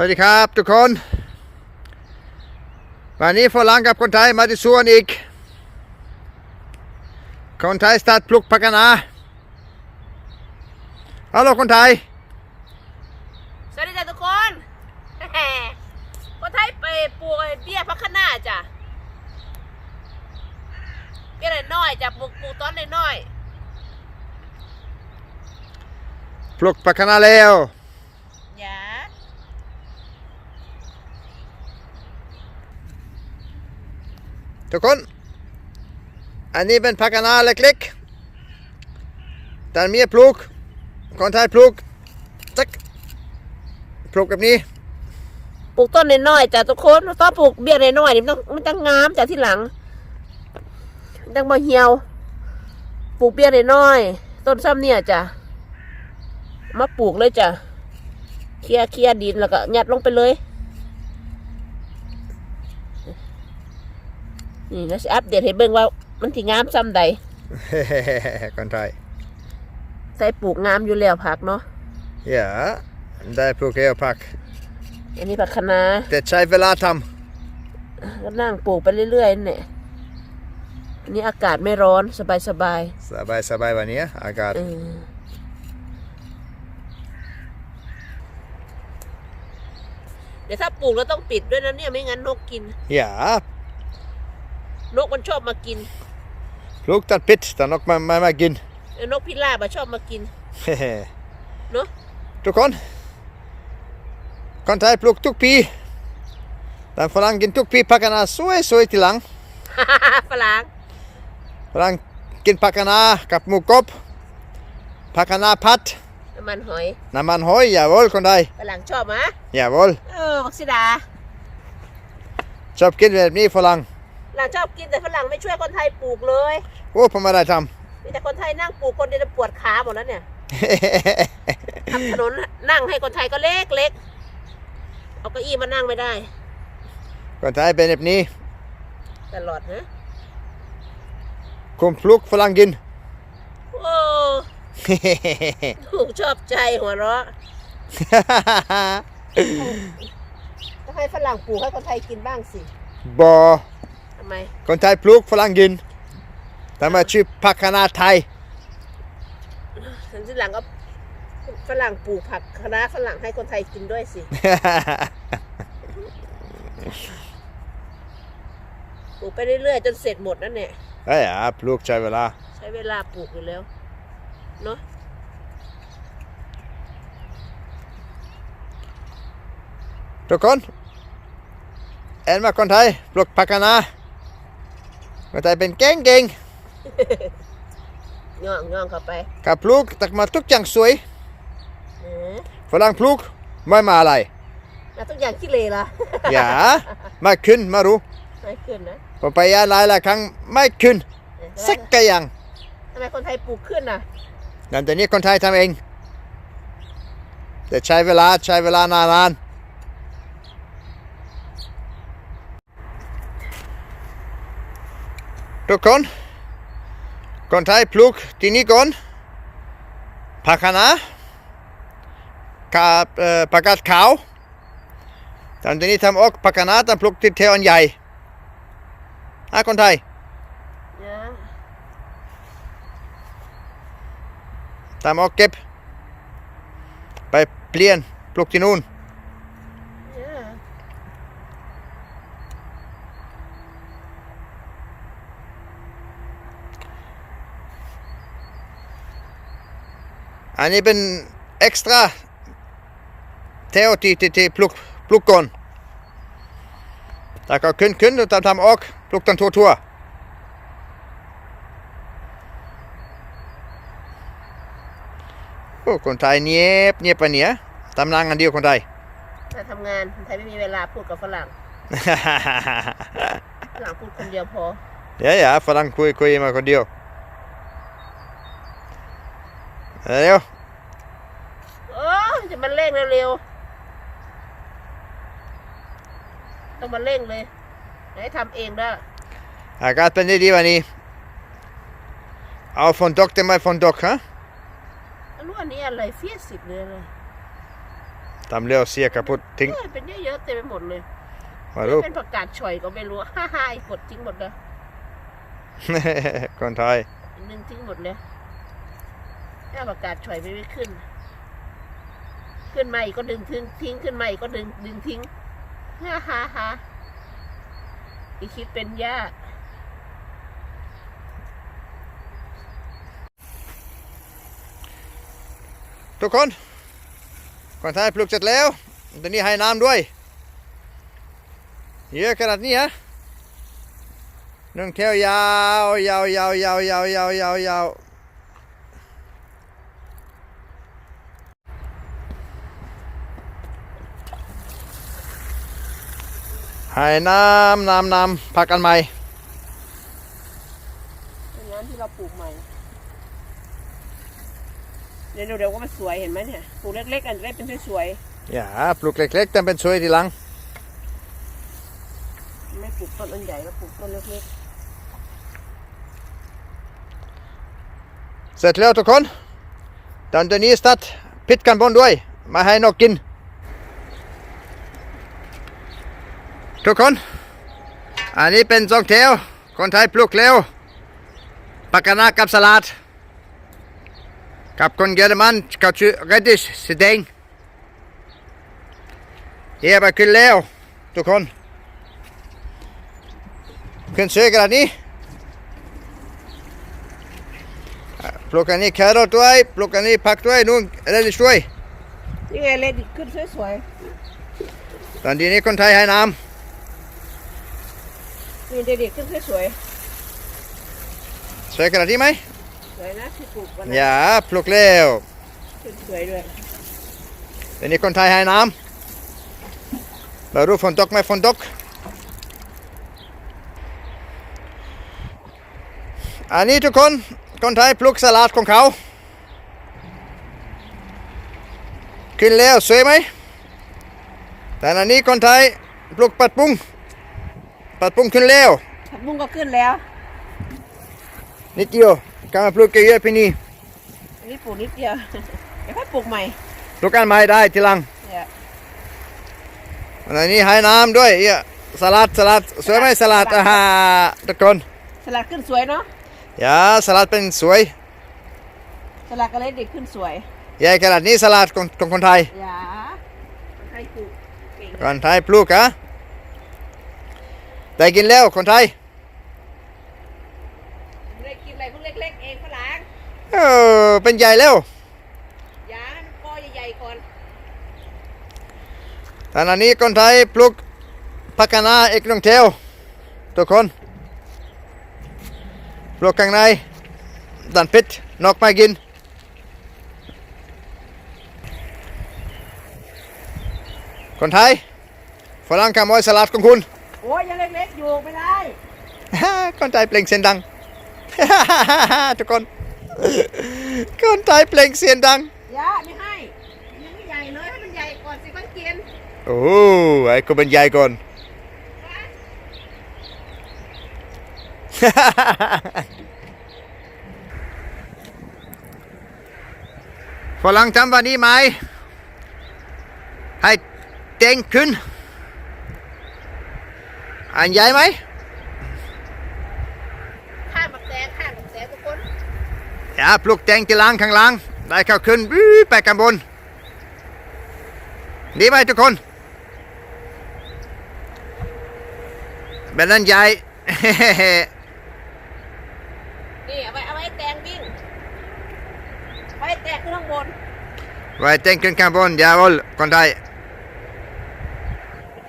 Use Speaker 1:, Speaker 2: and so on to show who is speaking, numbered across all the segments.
Speaker 1: วัสดีครับทุกคน วันนี้ฝรั่งกับคนไทยมาที่สวนอีก คนไทยสตาร์ทปลูกผักคะน้าฮัลโหลคนไทย
Speaker 2: สวัสดีจ้ะทุกคน คนไทยไปปลูกไอ้เบี้ยพักขนาจ้ะเบี้ยน้อยๆจ้ะปลูกปลูกต้นน้อย
Speaker 1: ปลูกผักคะน้าแล้ว
Speaker 2: ๆอย่า
Speaker 1: ทุกคน อันนี้เป็นผักนาเล็กๆแต่มีปลูกคนไทยปลูกจักปลูกแบบนี้
Speaker 2: ปลูกต้นน้อยๆจ้ะทุกคนต้องปลูกเบี้ยน้อยๆนี่มันต้องมันต้องงามจ้ะที่หลังมันต้องมาเหี่ยวปลูกเบี้ยน้อยๆต้นซ้ำเนี่ยจ้ะมาปลูกเลยจ้ะเคลียร์เคลียร์ดินแล้วก็ยัดลงไปเลย นี่นะสิอัปเดตให้เบิ่งว่ามันที่งามซ้ำใด
Speaker 1: คนไทย
Speaker 2: ใส่ปลูกงามอยู่แล้วผักเนาะ
Speaker 1: อย่าได้ปลูกแล้วผัก
Speaker 2: อันนี้ผักคะน้า
Speaker 1: แต่ใช้เวลาท
Speaker 2: ก็นั่งปลูกไปเรื่อยๆนี่นแหละอันนี้อากาศไม่ร้อนสบายำ
Speaker 1: สบายสบายวันนี้อากาศ
Speaker 2: ๆเออเดี๋ยวถ้าปลูกแล้วต้องปิดด้วยนะเนี่ยไม่งั้นนกกิน
Speaker 1: อย่า น
Speaker 2: กมันชอบมากิน
Speaker 1: ปลูกตัดพิษแต่นกมามามากิน
Speaker 2: เออนกพิราบอะชอบมากิน เนอะ
Speaker 1: ทุกคน คนไทยปลูกทุกปีแต่ฝรั่งกินทุกปีผักคะน้าสวยสวยทีหลัง
Speaker 2: ฝรั่ง
Speaker 1: ฝรั่งกินผักคะน้ากับหมูกรอบผักคะน้าผัด
Speaker 2: น้ำมันหอย
Speaker 1: น้ำมันหอยอย่าวอลคนไทย
Speaker 2: ฝรั่งชอบมะ
Speaker 1: อย่าวอล
Speaker 2: เออบักซิดา
Speaker 1: ชอบกินแบบนี้ฝรั่ง
Speaker 2: ฝรั่งชอบกินแต่ฝรั่งไม่ช่วยคนไทยปลูกเลย
Speaker 1: โอ้ผมไม่ได้ท
Speaker 2: มีแต่คนไทยนั่งปลูกคนเดียวจะปวดขาหมดแล้วเนี่ยำ ทำถนนนั่งให้คนไทยก็เล็กเล็กเอาเก้าอี้มานั่งไม่ได้
Speaker 1: คนไทยเป็นแบบนี้
Speaker 2: ตลอดนะ
Speaker 1: คุมปลูกฝรั่งกิน
Speaker 2: โอ้ถูกชอบใจหัวเราะต้องให้ฝรั่งปลูกให้คนไทยกินบ้างสิ
Speaker 1: บอ
Speaker 2: ทำไม
Speaker 1: คนไทยปลูกฝรั่งกินแต่มาชื่อผักคะน้าไทย
Speaker 2: ฉันที่หลังก็ฝรั่งปลูกผักคะน้าฝรั่งให้คนไทยกินด้วยสิปลูกไปเรื่อยๆจนเสร็จหมดนั่นเนี่ย
Speaker 1: เอ้ยอะปลูกใช้เวลา
Speaker 2: ใช้เวลาปลูกอยู่แล้วเนาะ
Speaker 1: ทุกคนเอ็นมาคนไทยปลูกผักคะน้า คนไทยเป็นเก่งเก่ง
Speaker 2: ย่องย่องเข้าไป
Speaker 1: ๆกับปลูกตักมาทุกอย่างสวย
Speaker 2: เออ
Speaker 1: ฝรั่งปลูกไม่มาอะไร
Speaker 2: แล้วทุกอย่างขี้เลละ
Speaker 1: อย่าไม่ขึ้นมารู้
Speaker 2: ไม่ขึ้นนะ
Speaker 1: ผมไปยาหลายหลายครั้งไม่ขึ้น
Speaker 2: เออ
Speaker 1: สักกะอย่าง
Speaker 2: ทำไมคนไทยปลูกขึ้นน่ะ
Speaker 1: นั่นแต่นี้คนไทยทำเอง แต่ใช้เวลาใช้เวลานาน ทุกคนคนไทยปลูกที่นี่ก่อนผักคะน้ากับเอ่อผักกาดขาวตอนนี้ทำออกผักคะน้าต้องปลูกที่เทวอันใหญ่อะคนไทย
Speaker 2: เนี่ย
Speaker 1: ตามออกเก็บ ไปเปลี่ยนปลูกที่นู่น
Speaker 2: เนี่ย
Speaker 1: อันนี้เป็นเอ็กซ์ตร้าเทวที่ที่ที่ปลูกปลูกก่อนแล้วก็ขึ้นขึ้นแล้วทำทำออกปลูกตันทั่วทั่วโอ้คนไทยเงียบเงียบปะเนี่ยทำนางอันเดียวคนไทย
Speaker 2: มาทำงานคนไทยไม่มีเวลาพูดกับฝรั่งฝรั่งพูดคนเดียวพอ
Speaker 1: เดี๋ยวอย่าฝรั่งคุยคุยมาคนเดียว เร็ว
Speaker 2: โอ้จะมาเร่งเร็วๆต้องมาเร่งเลยให้ทำเองได้
Speaker 1: อากาศเป็นดีๆวันนี้เอาฝนตกแต่ไม่ฝนตกฮะ
Speaker 2: อันนู้นอันนี้อะไรเฟียสิบเลยเลย
Speaker 1: ตำเลี้ยวเสียกระพุดทิ้ง
Speaker 2: เอ้ยเป็นเยอะๆเต็มไปหมดเลย
Speaker 1: มาลูก
Speaker 2: เป็นผักกาดฉ่อยก็ไม่รู้ฮ่าฮ่าๆไอ้กดทิ้งหมดเลย
Speaker 1: คนไทย
Speaker 2: อันหนึงทิ้งหมดเลย ถ้าผักกาดฉ่อยไม่ไม่ขึ้น ขึ้นมาอีกก็ดึงทิ้งทิ้งขึ้นมาอีกก็ดึงดึงทิ้งฮ่าฮ่าฮ่าอีคิดเป็นยาก
Speaker 1: ทุกคนคนไทยปลูกเสร็จแล้วตอนนี้ให้น้ำด้วย เยอะขนาดนี้ฮะนึ่งแถวยาวยาวยาวยาวยาวยาวยาวยาว ให้น้ำน้ำน้ำพักกันใหม่
Speaker 2: เป็นน้ำที่เราปลูกใหม่เดี๋ยวเดี๋ยวก็มันสวยเห็นไหมเนี่ยปลูกเล็กๆอันเล็กเป็นสวย
Speaker 1: อย่าปลูกเล็กๆแต่เป็นสวยทีหลัง
Speaker 2: ๆไม่ปลูกต้นอันใหญ่แล้วปลูกต้นเล็ก
Speaker 1: เสร็จแล้วทุกคนตอนตัวนี้สตัดพิษกันบนด้วย มาให้นกกิน ทุกคน อันนี้เป็นสองแถวคนไทยปลูกเร็วปักกะนากับสลัด กับคนเยอรมันเขาชื่อ reddish สีแดงเฮียไปขึ้นแล้วทุกคน ขึ้นสวยขนาดนี้ปลูกอันนี้แครอทด้วย ปลูกอันนี้ผักด้วยนู่นอะไรช่วย
Speaker 2: ๆนี่ไงเล็ดอีกขึ้นสวย
Speaker 1: ตอนนี้คนไทยให้น้
Speaker 2: ๆ นี่เด็กๆขึ้นสวยำ
Speaker 1: สวยขนาดนี้ไหม
Speaker 2: ๆสวยนะที่ปลูกวัน
Speaker 1: อ
Speaker 2: นั้น
Speaker 1: ย่าปลูกเร็ว
Speaker 2: ขึ้นสวยด้วย
Speaker 1: ตอนนี้คนไทยให้น้ำเรารู้ฝนตกไหมฝนตก อันนี้ทุกคนคนไทยปลูกสลัดของเขา ขึ้นแล้วสวยไหมแต่อันนี้คนไทยปลูกปัดปุ้ง ปัดปุ้งขึ้นแล้ว
Speaker 2: ผักบุ้งก็ขึ้นแล้ว
Speaker 1: นิดเดียวกำลังปลูกเยอะๆพี่นี่
Speaker 2: อันนี้ปลูกนิดเดียว เดี๋ยวค่อยปลูกใหม่
Speaker 1: ปลูกกันไม้ได้ทีหลัง
Speaker 2: เนี่ย
Speaker 1: อันนี้ให้น้ำด้วยเอี้ยสลัดสลัดสวยไหมสลัดอ่าฮะทุกคน
Speaker 2: สลัดขึ้นสวยเนาะ
Speaker 1: อย่าสลัดเป็นสวย
Speaker 2: สลัดก็เลยเด็กขึ้นสวย
Speaker 1: ใหญ่ขนาดนี้สลัดของของคนไทย
Speaker 2: อย่าใครปลูกเก่ง
Speaker 1: คนไทยปลูกอะ ได้กินแล้วคนไทย
Speaker 2: ไม่ได้กินอะไรพวกเล็กๆเองฝรั่ง
Speaker 1: เออเป็นใหญ่แล้ว
Speaker 2: อย่าให้มันกอใหญ่ๆก่อน
Speaker 1: แต่อันนี้คนไทยปลูกพักคะนาเอกนองเทวทุกคนปลูกข้างในดันพิษนกไม่กินคนไทยฝรั่งขโมยสลัดของคุณ
Speaker 2: โอ้ยยังเล็กๆอยู่ไม่ได้
Speaker 1: คนไทยเปล่งเสียงดังทุกคนคนไทยเปล่งเสียงดัง
Speaker 2: อย่าไม่ให้ยังไม่ใหญ่เลยให้มันใหญ่ก่อนสิค่อยกิน
Speaker 1: โอ้ไอ้กูเป็นใหญ่ก่อนฝรั่งทำวันนี้ไหมให้เต็งขึ้น อันใหญ่ไหม
Speaker 2: ข้างบักแตงข้างบักแตงทุกคน
Speaker 1: อย่าปลุกแตงที่ล่างข้างล่าง ได้เข้าขึ้นวิวไปกันบน ดีไหมทุกคนแบบนั้นใหญ่
Speaker 2: นี่เอาไว้เอาไว้แตงวิ่งไว้แตงขึ้นข้างบน
Speaker 1: ไว้แตงขึ้นข้างบนอย่าบอลคนไทย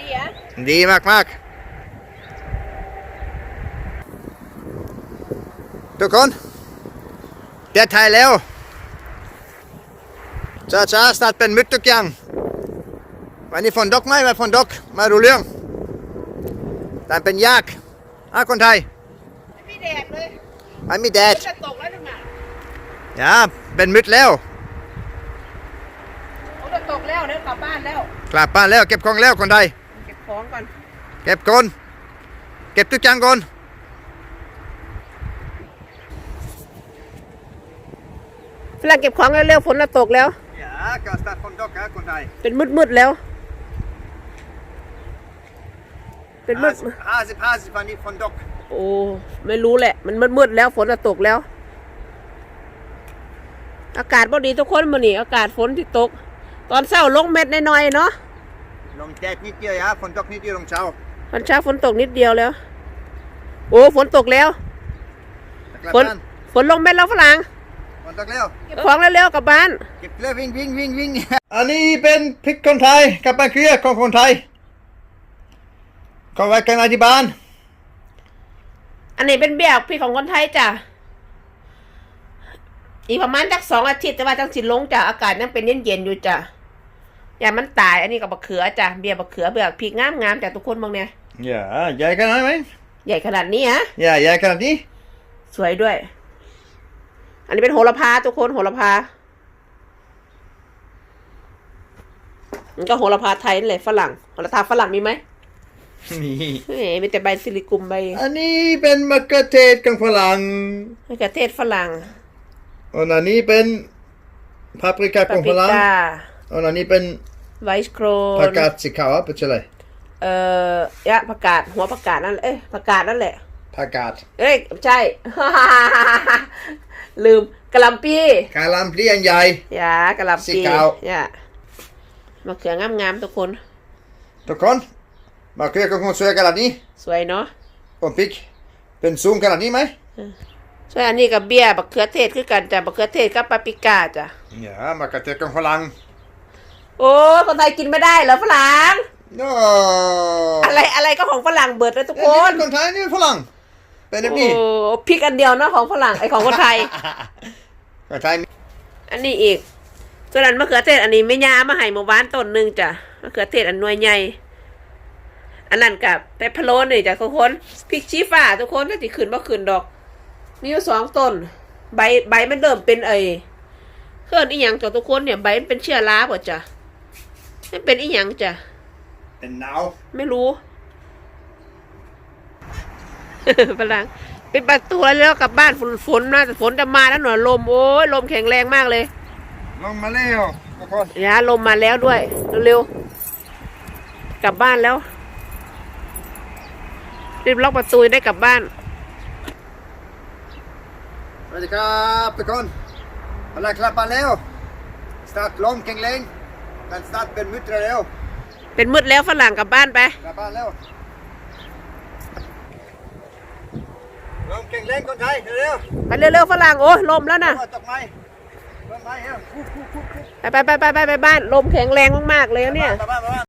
Speaker 2: ดีอะ
Speaker 1: ดีมากมาก ทุกคนเตียไทยแล้วจ้าจ้าสตาร์ทเป็นมิดทุกอย่างวันนี้ฝนตกไหมวันฝนตกไมารู้เรื่องแต่เป็นยากอะคนไทย
Speaker 2: ไม่มีแดดเลย
Speaker 1: มันมีแดด
Speaker 2: จะตกแล้วนึงอะ
Speaker 1: อย่าเป็นมิดแล้ว
Speaker 2: โอ้จะตกแล้วเดี๋ยวกลับบ้านแล้ว
Speaker 1: กลับบ้านแล้วเก็บของแล้วคนไทย
Speaker 2: เก็บของก่อน
Speaker 1: เก็บก่อนเก็บทุกอย่างก่อน
Speaker 2: ฝรั่งเก็บของเร็วๆฝนจะตกแล้ว
Speaker 1: อ Ja, kan start från dock här, คนไทย
Speaker 2: เป็นมืดๆแล้ว เป็นมืด
Speaker 1: ห้าสิบห้าสิบวันนี้ฝนตก
Speaker 2: โอ้ไม่รู้แหละ มันมืดๆแล้วฝนจะตกแล้ว อากาศบ่ดีทุกคนมื้อนี้อากาศฝนที่ตก ตอนเช้าลงเม็ดน้อยๆเนาะ
Speaker 1: ลงแดดนิดเดียว呀ฝนตกนิดเดียวลงเช้า
Speaker 2: ตอนเช้าฝนตกนิดเดียวแล้ว โอ้ฝนตกแล้ว
Speaker 1: กลับ
Speaker 2: ฝน
Speaker 1: บ้าน
Speaker 2: ฝนลงเม็ดแล้วฝรั่ง
Speaker 1: ฝนตกแล้ว
Speaker 2: เก็บของเร็วๆกลับบ้าน
Speaker 1: เก็บเกลือวิ่งวิ่งวิ่งวิ่งอันนี้เป็นพริกคนไทยกับมะเขือของคนไทยก็ไว้กันที่บ้าน
Speaker 2: อันนี้เป็นเบี้ยพี่ของคนไทยจ้ะอีกประมาณจักสองอาทิตย์แต่ว่าจังสิลงจ้ะอากาศยังเป็นเย็นๆอยู่จ้ะอย่ามันตายอันนี้กับบักเขือจ้ะเบี้ยบักเขือเบี้ยพริกงามๆจ้ะทุกคนบางเนี่ย
Speaker 1: Ja, ใหญ่ขนาดไหม
Speaker 2: ใหญ่ขนาดนี้ฮะ
Speaker 1: Ja, ใหญ่ขนาดนี้
Speaker 2: สวยด้วย อันนี้เป็นโหระพาทุกคนโหระพา มันก็โหระพาไทยนั่นแหละฝรั่งโหระพาฝรั่งมีไหม
Speaker 1: นี่
Speaker 2: เฮ้ยมีแต่ใบซิลิกุมใบ
Speaker 1: อันนี้เป็นมะเขือเทศของฝรั่ง
Speaker 2: มะเขือเทศฝรั่ง
Speaker 1: อันนี้เป็นปาปริกาข
Speaker 2: ปา
Speaker 1: อง
Speaker 2: ปริ
Speaker 1: ฝรั่ง
Speaker 2: ก้า
Speaker 1: อันนี้เป็น
Speaker 2: ไวส์โคร
Speaker 1: ผัก
Speaker 2: น
Speaker 1: กาดสีขาวเป็นอะไร
Speaker 2: เอ่อยะผักกาดหัวผักกาดนั่นเอ้ยผักกาดนั่นแหละ
Speaker 1: ผักกาด
Speaker 2: เอ้ยใช่ ลืมกะหล่ำปี
Speaker 1: กาลามปลีอันใหญ่
Speaker 2: ยากะหล่ำ
Speaker 1: สี
Speaker 2: ปี
Speaker 1: ขาว
Speaker 2: ยะมะเขืองามๆทุกคน
Speaker 1: ทุกคนมะเขือของคนสวยขนาดนี้
Speaker 2: สวยเนาะ
Speaker 1: ผมพริก เป็นสูงขนาดนี้ไหม
Speaker 2: ส่วนอันนี้กับเบียร์บักเขือเทศคือกันจ้ะบักเขือเทศกับปาปริก้าจ้ะ
Speaker 1: อย่ามะเขือเทศของฝรั่ง
Speaker 2: โอ้คนไทยกินไม่ได้เหรอฝรั่ง
Speaker 1: โอ้
Speaker 2: อะไรอะไรก็ของฝรั่งเบิดเลยทุก
Speaker 1: ค
Speaker 2: คน
Speaker 1: นคนไทยนี่ฝรั่ง เป็นแบบ
Speaker 2: โอ้
Speaker 1: นี้
Speaker 2: พริกอันเดียวเนาะของฝรั่งไอของคนไทย
Speaker 1: คนไทยมี
Speaker 2: อันนี้อีกส่วนอันมะเขือเทศอันนี้ไม่ยามาให้เมื่อวานต้นหนึ่งจ้ะมะเขือเทศอันหน่วยใหญ่อันนั้นกับแปปพะโลนี่จ้ะทุกคนพริกชี้ฟ้าทุกคนก็จะขึ้นบ่ขึ้นดอกมีอยู่สองต้น ใบใบมันเริ่มเป็นไอเคลื่อนอีหยังจ้ะทุกคนเนี่ยใบมันเป็นเชื้อราป่ะจ้ะมันเป็นอีหยังจ้ะ
Speaker 1: เป็นหนาว
Speaker 2: ไม่รู้ พลังปิดประตูแล้วกลับบ้านฝนฝนนะแต่ฝนจะมาแล้วหน่อยลมโอ้ยลมแข็งแรงมากเลย
Speaker 1: ลงมาแล้วทุกคน
Speaker 2: อย่าลมมาแล้วด้วยเร็วๆกลับบ้านแล้วรีบล็อกประตูได้กลับบ้าน
Speaker 1: สวัสดีครับทุกคนอะไรกลับบ้านแล้วสตาร์ทลมแข็งแรงกันสตาร์ทเป็นมืดเร็ว
Speaker 2: เป็นมืดแล้วฝรั่งกลับบ้านไป
Speaker 1: กลับบ้านแล้วลม แข็งแรงคนไทยเร็ว
Speaker 2: ไปเร็วๆฝรั่งโอ้ยลมแล้ว
Speaker 1: ๆ
Speaker 2: นะ
Speaker 1: ว่าตกไหมตกไหมเอ้า
Speaker 2: ไปไปไปไปไปไปบ้านลมแข็งแรงมากๆเลยเนี่ย
Speaker 1: กลับบ้านกลับบ้าน